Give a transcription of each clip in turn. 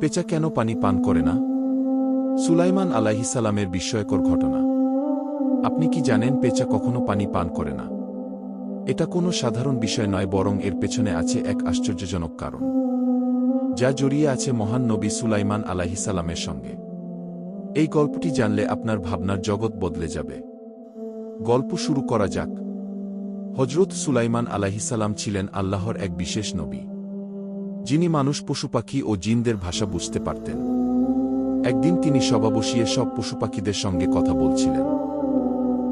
পেঁচা কেন পানি পান করে না? সুলাইমান আলাহিসাল্লামের বিস্ময়কর ঘটনা। আপনি কি জানেন পেঁচা কখনো পানি পান করে না? এটা কোনো সাধারণ বিষয় নয়, বরং এর পেছনে আছে এক আশ্চর্যজনক কারণ। যা জড়িয়ে আছে মহান নবী সুলাইমান আলাহিসাল্লামের সঙ্গে। এই গল্পটি জানলে আপনার ভাবনার জগৎ বদলে যাবে। গল্প শুরু করা যাক। হজরত সুলাইমান আলাহিসাল্লাম ছিলেন আল্লাহর এক বিশেষ নবী। যিনি মানুষ পশুপাখি ও জিনদের ভাষা বুঝতে পারতেন। একদিন তিনি সভা বসিয়ে সব পশুপাখিদের সঙ্গে কথা বলছিলেন।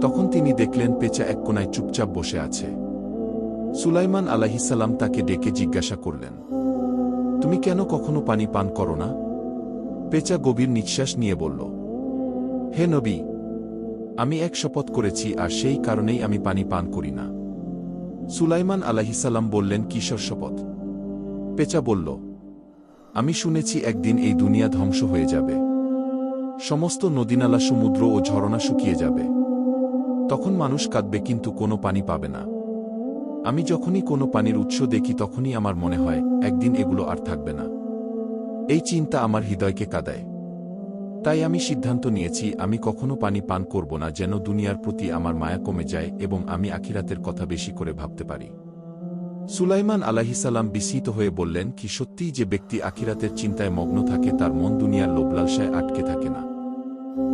তখন তিনি দেখলেন পেঁচা এক কোনায় চুপচাপ বসে আছে। সুলাইমান আলাহিসাল্লাম তাকে ডেকে জিজ্ঞাসা করলেন, তুমি কেন কখনো পানি পান করো না? পেঁচা গভীর নিঃশ্বাস নিয়ে বলল, হে নবী, আমি এক শপথ করেছি আর সেই কারণেই আমি পানি পান করি না। সুলাইমান আলাহিসাল্লাম বললেন কিশোর শপথ? পেঁচা বলল, আমি শুনেছি একদিন এই দুনিয়া ধ্বংস হয়ে যাবে। সমস্ত নদীনালা সমুদ্র ও ঝরনা শুকিয়ে যাবে। তখন মানুষ কাঁদবে, কিন্তু কোনো পানি পাবে না। আমি যখনই কোনো পানির উৎস দেখি, তখনই আমার মনে হয়, একদিন এগুলো আর থাকবে না। এই চিন্তা আমার হৃদয়কে কাদায়। তাই আমি সিদ্ধান্ত নিয়েছি, আমি কখনো পানি পান করব না, যেন দুনিয়ার প্রতি আমার মায়া কমে যায় এবং আমি আখিরাতের কথা বেশি করে ভাবতে পারি। সুলাইমান আলাহিসাল্লাম বিস্মিত হয়ে বললেন, কি সত্যিই যে ব্যক্তি আখিরাতের চিন্তায় মগ্ন থাকে, তার মন দুনিয়ার লোভলালসায় আটকে থাকে না?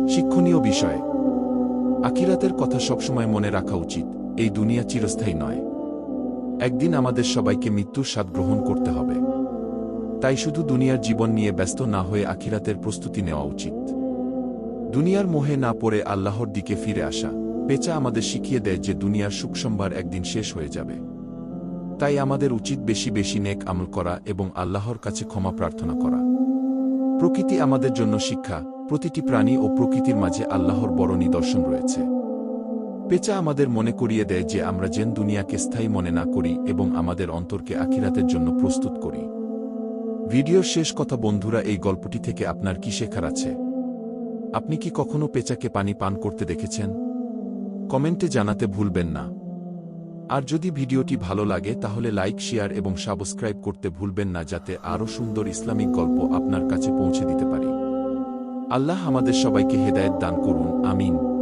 শিক্ষণীয় বিষয়, আখিরাতের কথা সবসময় মনে রাখা উচিত, এই দুনিয়া চিরস্থায়ী নয়। একদিন আমাদের সবাইকে মৃত্যুর স্বাদ গ্রহণ করতে হবে। তাই শুধু দুনিয়ার জীবন নিয়ে ব্যস্ত না হয়ে আখিরাতের প্রস্তুতি নেওয়া উচিত। দুনিয়ার মোহে না পড়ে আল্লাহর দিকে ফিরে আসা, পেঁচা আমাদের শিখিয়ে দেয় যে দুনিয়ার সুখসম্বার একদিন শেষ হয়ে যাবে। তাই আমাদের উচিত বেশি বেশি নেক আমল করা এবং আল্লাহর কাছে ক্ষমা প্রার্থনা করা। প্রকৃতি আমাদের জন্য শিক্ষা, প্রতিটি প্রাণী ও প্রকৃতির মাঝে আল্লাহর বড় নিদর্শন রয়েছে। পেঁচা আমাদের মনে করিয়ে দেয় যে আমরা যেন দুনিয়াকে স্থায়ী মনে না করি এবং আমাদের অন্তরকে আখিরাতের জন্য প্রস্তুত করি। ভিডিওর শেষ কথা, বন্ধুরা, এই গল্পটি থেকে আপনার কি শেখার আছে? আপনি কি কখনো পেঁচাকে পানি পান করতে দেখেছেন? কমেন্টে জানাতে ভুলবেন না। আর যদি ভিডিওটি ভালো লাগে তাহলে লাইক, শেয়ার এবং সাবস্ক্রাইব করতে ভুলবেন না যাতে আরও সুন্দর ইসলামিক গল্প আপনার কাছে পৌঁছে দিতে পারি। আল্লাহ আমাদের সবাইকে হেদায়ত দান করুন, আমিন।